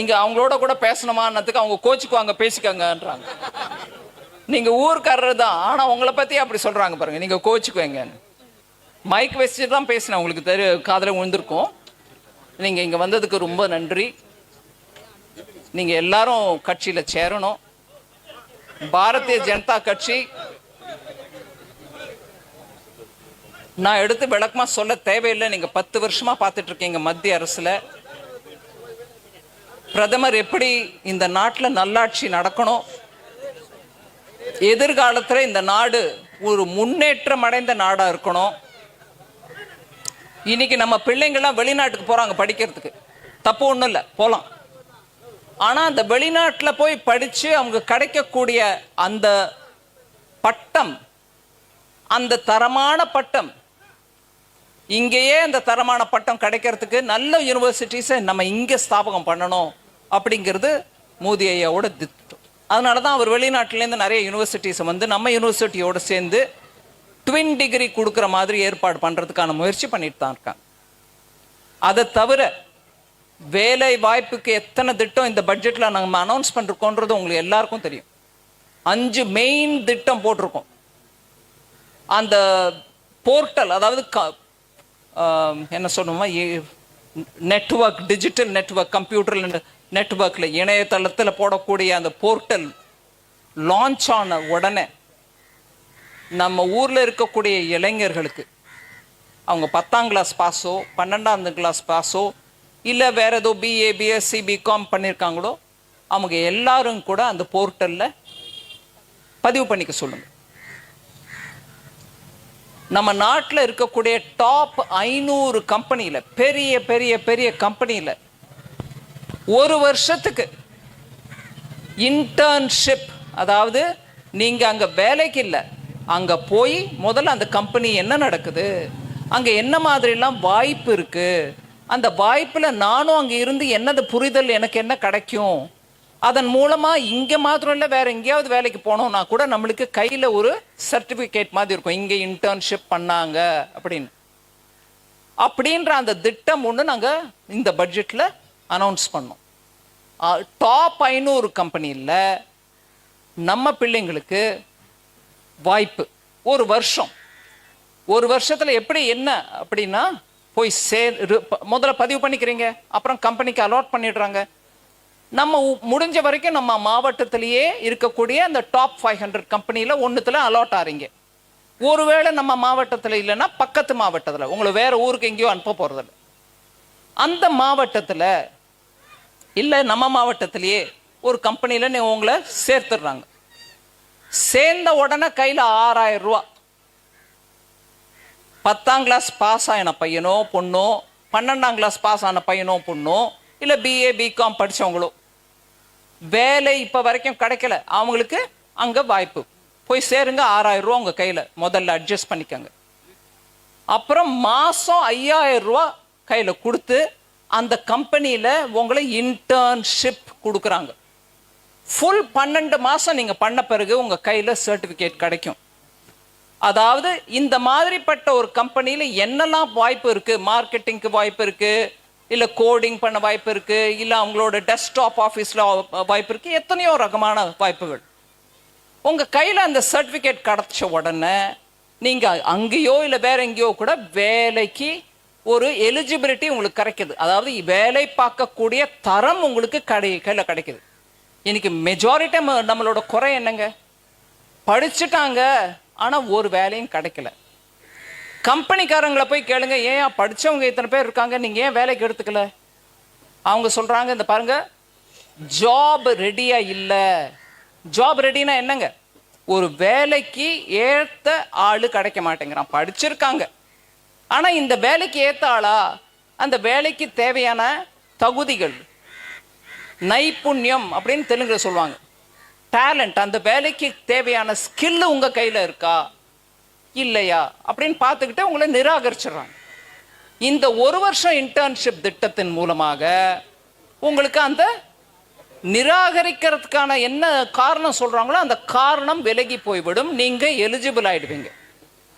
இங்கே அவங்களோட கூட பேசணுமான்னதுக்கு அவங்க கோச்சுக்குவாங்க பேசிக்கங்கன்றாங்க நீங்கள் ஊர்க்காரர் தான் ஆனால் உங்களை பற்றி அப்படி சொல்கிறாங்க பாருங்க. நீங்கள் கோச்சுக்குவேங்கன்னு. மைக் வச்சுட்டு தான் பேசினேன் உங்களுக்கு தெரிய காதில் விழுந்திருக்கும். நீங்கள் இங்கே வந்ததுக்கு ரொம்ப நன்றி. நீங்கள் எல்லாரும் கட்சியில் சேரணும். பாரதிய ஜனதா கட்சி நான் எடுத்து விளக்கமாக சொல்ல தேவையில்லை. நீங்கள் பத்து வருஷமாக பார்த்துட்ருக்கீங்க மத்திய அரசில். பிரதமர் எப்படி இந்த நாட்டில் நல்லாட்சி நடக்கணும்? எதிர்காலத்தில் இந்த நாடு ஒரு முன்னேற்றம் அடைந்த நாடாக இருக்கணும். இன்னைக்கு நம்ம பிள்ளைங்கள்லாம் வெளிநாட்டுக்கு போகிறாங்க படிக்கிறதுக்கு. தப்பு ஒன்றும் இல்லை போகலாம் ஆனால் அந்த வெளிநாட்டில் போய் படித்து அவங்க கிடைக்கக்கூடிய அந்த பட்டம் அந்த தரமான பட்டம் இங்கேயே அந்த தரமான பட்டம் கிடைக்கிறதுக்கு நல்ல யூனிவர்சிட்டிஸை நம்ம இங்கே ஸ்தாபகம் பண்ணணும். அப்படிங்கிறது மோதி ஐயாவோட திட்டம். அதனால தான் அவர் வெளிநாட்டிலேருந்து நிறைய யூனிவர்சிட்டிஸை வந்து நம்ம யூனிவர்சிட்டியோடு சேர்ந்து ட்வின் டிகிரி கொடுக்குற மாதிரி ஏற்பாடு பண்ணுறதுக்கான முயற்சி பண்ணிட்டு தான் இருக்காங்க. அதை தவிர வேலை வாய்ப்புக்கு எத்தனை திட்டம் இந்த பட்ஜெட்டில் நம்ம அனௌன்ஸ் பண்ணிருக்கோன்றது உங்களுக்கு எல்லாருக்கும் தெரியும். அஞ்சு மெயின் திட்டம் போட்டிருக்கோம். அந்த போர்ட்டல் அதாவது க- என்ன சொல்லுவோமா நெட்வொர்க் டிஜிட்டல் நெட்வொர்க் கம்ப்யூட்டர் நெட்வொர்க்கில் இணையதளத்தில் போடக்கூடிய அந்த போர்ட்டல் லான்ச் ஆன உடனே நம்ம ஊரில் இருக்கக்கூடிய இளைஞர்களுக்கு அவங்க பத்தாம் கிளாஸ் பாஸோ பன்னெண்டாம் கிளாஸ் பாஸோ இல்லை வேறு ஏதோ பிஏ பிஎஸ்சி பிகாம் பண்ணியிருக்காங்களோ அவங்க எல்லாரும் கூட அந்த போர்ட்டலில் பதிவு பண்ணிக்க சொல்லுங்க. நம்ம நாட்டில் இருக்கக்கூடிய டாப் ஐநூறு கம்பெனியில் பெரிய பெரிய பெரிய கம்பெனியில் ஒரு வருஷத்துக்கு. இன்டர்ன்ஷிப் அதாவது நீங்கள் அங்கே வேலைக்கு இல்லை. அங்கே போய் முதல்ல அந்த கம்பெனி என்ன நடக்குது? அங்கே என்ன மாதிரிலாம் வாய்ப்பு இருக்குது அந்த வாய்ப்பில் நானும் அங்கே இருந்து என்னது புரிதல் எனக்கு என்ன கிடைக்கும்? அதன் மூலமாக இங்கே மாத்திரம் இல்லை வேறு எங்கேயாவது வேலைக்கு போனோம்னா கூட நம்மளுக்கு கையில் ஒரு சர்டிஃபிகேட் மாதிரி இருக்கும். இங்கே இன்டர்ன்ஷிப் பண்ணாங்க அப்படின்னு. அப்படின்ற அந்த திட்டம் ஒன்று நாங்கள் இந்த பட்ஜெட்டில் அனௌன்ஸ் பண்ணோம். டாப் ஐநூறு கம்பெனியில் நம்ம பிள்ளைங்களுக்கு வாய்ப்பு. ஒரு வருஷம். ஒரு வருஷத்தில் எப்படி என்ன அப்படின்னா போய் சே முதல்ல பதிவு பண்ணிக்கிறீங்க அப்புறம் கம்பெனிக்கு அலாட் பண்ணிடுறாங்க. நம்ம முடிஞ்ச வரைக்கும் நம்ம மாவட்டத்திலேயே இருக்கக்கூடிய அந்த டாப் ஃபைவ் ஹண்ட்ரட் கம்பெனியில் ஒன்றுத்தில் அலாட் ஆறீங்க. ஒருவேளை நம்ம மாவட்டத்தில் இல்லைன்னா பக்கத்து மாவட்டத்தில். உங்களை வேறு ஊருக்கு எங்கேயோ அனுப்ப போகிறதில்ல அந்த மாவட்டத்தில் இல்லை நம்ம மாவட்டத்திலேயே ஒரு கம்பெனியில் நீ உங்களை சேர்த்துடுறாங்க. சேர்ந்த உடனே கையில் ஆறாயிரம் ரூபா. பத்தாம் கிளாஸ் பாஸ் ஆன பையனோ பொண்ணோ பன்னெண்டாம் கிளாஸ் பாஸ் ஆன பையனோ பொண்ணோ இல்லை பிஏ பிகாம் படித்தவங்களோ வேலை இப்போ வரைக்கும் கிடைக்கல. அவங்களுக்கு அங்கே வாய்ப்பு. போய் சேருங்க ஆறாயிரம் ரூபா உங்கள் கையில். முதல்ல அட்ஜஸ்ட் பண்ணிக்கோங்க. அப்புறம் மாதம் ஐயாயிரம் ரூபா கையில் கொடுத்து அந்த கம்பெனியில் உங்களை இன்டர்ன்ஷிப் கொடுக்குறாங்க. ஃபுல் பன்னெண்டு மாதம் நீங்கள் பண்ண பிறகு உங்கள் கையில் சர்டிஃபிகேட் கிடைக்கும். அதாவது இந்த மாதிரிப்பட்ட ஒரு கம்பெனியில் என்னெல்லாம் வாய்ப்பு இருக்குது மார்க்கெட்டிங்க்கு வாய்ப்பு இருக்குது இல்லை கோடிங் பண்ண வாய்ப்பு இருக்குது இல்லை அவங்களோட டெஸ்க்டாப் ஆஃபீஸில் வாய்ப்பு இருக்குது எத்தனையோ ரகமான வாய்ப்புகள். உங்கள் கையில் அந்த சர்டிஃபிகேட் கிடச்ச உடனே நீங்கள் அங்கேயோ இல்லை வேற எங்கேயோ கூட வேலைக்கு ஒரு எலிஜிபிலிட்டி உங்களுக்கு கிடைக்குது. அதாவது வேலை பார்க்கக்கூடிய தரம் உங்களுக்கு கடை கையில் கிடைக்குது. இன்னைக்கு மெஜாரிட்டி நம்மளோட குறை என்னங்க? படிச்சுட்டாங்க ஆனால் ஒரு வேலையும் கிடைக்கல. கம்பெனிக்காரங்களை போய் கேளுங்க ஏன் படித்தவங்க இத்தனை பேர் இருக்காங்க? நீங்கள் ஏன் வேலைக்கு எடுத்துக்கல? அவங்க சொல்கிறாங்க இந்த பாருங்க ஜாப் ரெடியாக இல்லை. ஜாப் ரெடினா என்னங்க? ஒரு வேலைக்கு ஏற்ற ஆள் கிடைக்க மாட்டேங்கிறான். படிச்சிருக்காங்க. ஆனால் இந்த வேலைக்கு ஏத்த ஆளா அந்த வேலைக்கு தேவையான தகுதிகள். நைப்புண்ணியம் அப்படின்னு தெலுங்குல சொல்லுவாங்க. டேலண்ட் அந்த வேலைக்கு தேவையான ஸ்கில்லு உங்கள் கையில் இருக்கா? இல்லையா? அப்படின்னு பார்த்துக்கிட்டு உங்களை நிராகரிச்சிடுறாங்க. இந்த ஒரு வருஷம் இன்டர்ன்ஷிப் திட்டத்தின் மூலமாக உங்களுக்கு அந்த நிராகரிக்கிறதுக்கான என்ன காரணம் சொல்கிறாங்களோ அந்த காரணம் விலகி போய்விடும். நீங்கள் எலிஜிபிள் ஆகிடுவீங்க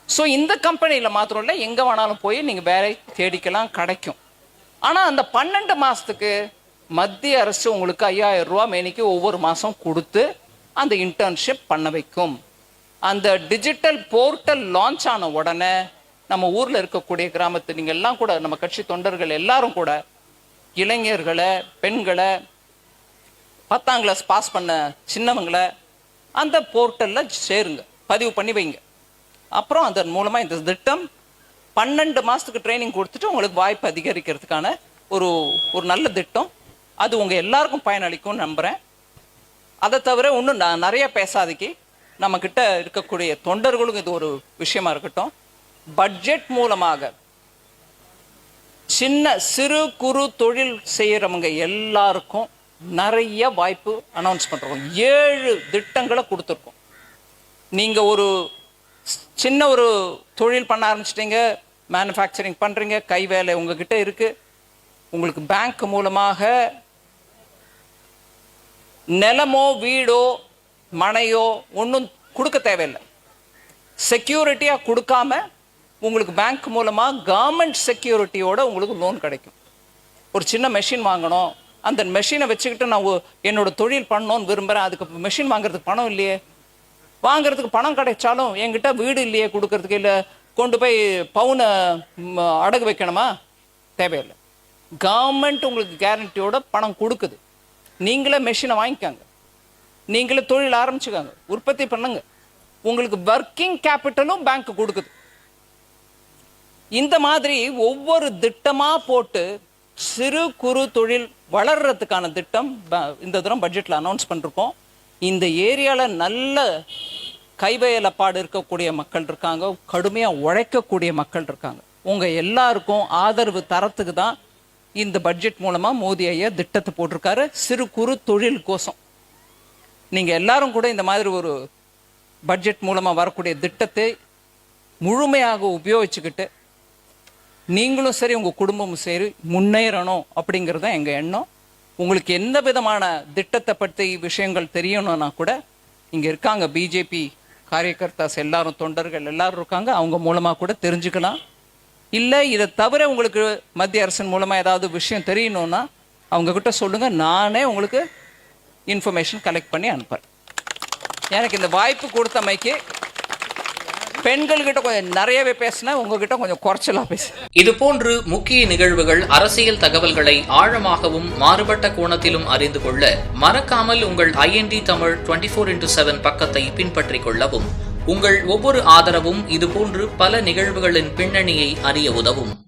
ஸோ இந்த கம்பெனியில் மாத்திரம் இல்லை எங்கே வேணாலும் போய் நீங்கள் வேலை தேடிக்கலாம் கிடைக்கும். ஆனால் அந்த பன்னெண்டு மாதத்துக்கு மத்திய அரசு உங்களுக்கு ஐயாயிரம் ரூபா மேனிக்கு ஒவ்வொரு மாதம் கொடுத்து அந்த இன்டர்ன்ஷிப் பண்ண வைக்கும். அந்த டிஜிட்டல் போர்ட்டல் லான்ச் ஆன உடனே நம்ம ஊரில் இருக்கக்கூடிய கிராமத்து நீங்கள் எல்லாம் கூட நம்ம கட்சி தொண்டர்கள் எல்லாரும் கூட இளைஞர்களை பெண்களை பத்தாம் கிளாஸ் பாஸ் பண்ண சின்னவங்களை அந்த போர்ட்டலில் சேருங்க. பதிவு பண்ணி வைங்க. அப்புறம் அதன் மூலமாக இந்த திட்டம் பன்னெண்டு மாதத்துக்கு ட்ரைனிங் கொடுத்துட்டு உங்களுக்கு வாய்ப்பு அதிகரிக்கிறதுக்கான ஒரு ஒரு நல்ல திட்டம். அது உங்கள் எல்லாருக்கும் பயனளிக்கும்னு நம்புகிறேன் அதை தவிர இன்னும் நான் நிறைய பேசாதக்கு நம்மக்கிட்ட இருக்கக்கூடிய தொண்டர்களுக்கும் இது ஒரு விஷயமா இருக்கட்டும். பட்ஜெட் மூலமாக சின்ன சிறு குறு தொழில் செய்கிறவங்க எல்லாருக்கும் நிறைய வாய்ப்பு அனௌன்ஸ் பண்ணுறோம் ஏழு திட்டங்களை கொடுத்துருக்கோம். நீங்கள் ஒரு சின்ன ஒரு தொழில் பண்ண ஆரம்பிச்சிட்டிங்க மேனுஃபேக்சரிங் பண்ணுறீங்க கை வேலை உங்ககிட்ட இருக்குது உங்களுக்கு பேங்க் மூலமாக நிலமோ வீடோ மனையோ ஒன்றும் கொடுக்க தேவையில்லை. செக்யூரிட்டியாக கொடுக்காம உங்களுக்கு பேங்க் மூலமாக கவர்மெண்ட் செக்யூரிட்டியோட உங்களுக்கு லோன் கிடைக்கும். ஒரு சின்ன மெஷின் வாங்கணும். அந்த மெஷினை வச்சுக்கிட்டு நான் என்னோட தொழில் பண்ணணும்னு விரும்புகிறேன் அதுக்கு மெஷின் வாங்குறதுக்கு பணம் இல்லையே. வாங்குறதுக்கு பணம் கிடைச்சாலும் என்கிட்ட வீடு இல்லையே கொடுக்கறதுக்கு இல்லை கொண்டு போய் பவுனை அடகு வைக்கணுமா? தேவையில்லை. கவர்மெண்ட் உங்களுக்கு கேரண்டியோட பணம் கொடுக்குது. நீங்களே மெஷினை வாங்கிக்கோங்க. நீங்களே தொழில் ஆரம்பிச்சுக்காங்க. உற்பத்தி பண்ணுங்க. உங்களுக்கு ஒர்க்கிங் கேபிட்டலும் பேங்க் கொடுக்குது. இந்த மாதிரி ஒவ்வொரு திட்டமாக போட்டு சிறு குறு தொழில் வளர்றதுக்கான திட்டம் ப- இந்த தூரம் பட்ஜெட்டில் அனௌன்ஸ் பண்ணிருக்கோம். இந்த ஏரியாவில் நல்ல கைவேலப்பாடு இருக்கக்கூடிய மக்கள் இருக்காங்க கடுமையாக உழைக்கக்கூடிய மக்கள் இருக்காங்க. உங்கள் எல்லாருக்கும் ஆதரவு தரத்துக்கு தான் இந்த பட்ஜெட் மூலமாக மோடி ஐயா திட்டத்தை போட்டிருக்காரு. சிறு குறு தொழில் கோசம் நீங்கள் எல்லாரும் கூட இந்த மாதிரி ஒரு பட்ஜெட் மூலமாக வரக்கூடிய திட்டத்தை முழுமையாக உபயோகிச்சுக்கிட்டு நீங்களும் சரி உங்கள் குடும்பமும் சரி முன்னேறணும் அப்படிங்கிறது தான் எங்கள் எண்ணம். உங்களுக்கு எந்த விதமான திட்டத்தை பற்றி விஷயங்கள் தெரியணும்னா கூட இங்கே இருக்காங்க பிஜேபி காரியகர்த்தாஸ் எல்லாரும் தொண்டர்கள் எல்லாரும் இருக்காங்க. அவங்க மூலமாக கூட தெரிஞ்சுக்கலாம். இல்லை இதை தவிர உங்களுக்கு மத்திய அரசின் மூலமாக ஏதாவது விஷயம் தெரியணும்னா அவங்க கிட்ட சொல்லுங்க. நானே உங்களுக்கு இன்ஃபர்மேஷன் கலெக்ட் பண்ணி அனுப்புறேன். எனக்கு இந்த வாய்ப்பு கொடுத்தமைக்கு பெண்கள்கிட்ட கொஞ்சம் நிறையவே பேசினா உங்ககிட்ட கொஞ்சம் குறைச்சலா இது இதுபோன்று முக்கிய நிகழ்வுகள் அரசியல் தகவல்களை ஆழமாகவும் மாறுபட்ட கோணத்திலும் அறிந்து கொள்ள மறக்காமல் உங்கள் IND Tamil twenty four into seven பக்கத்தை பின்பற்றிக் கொள்ளவும். உங்கள் ஒவ்வொரு ஆதரவும் இதுபோன்று பல நிகழ்வுகளின் பின்னணியை அறிய உதவும்.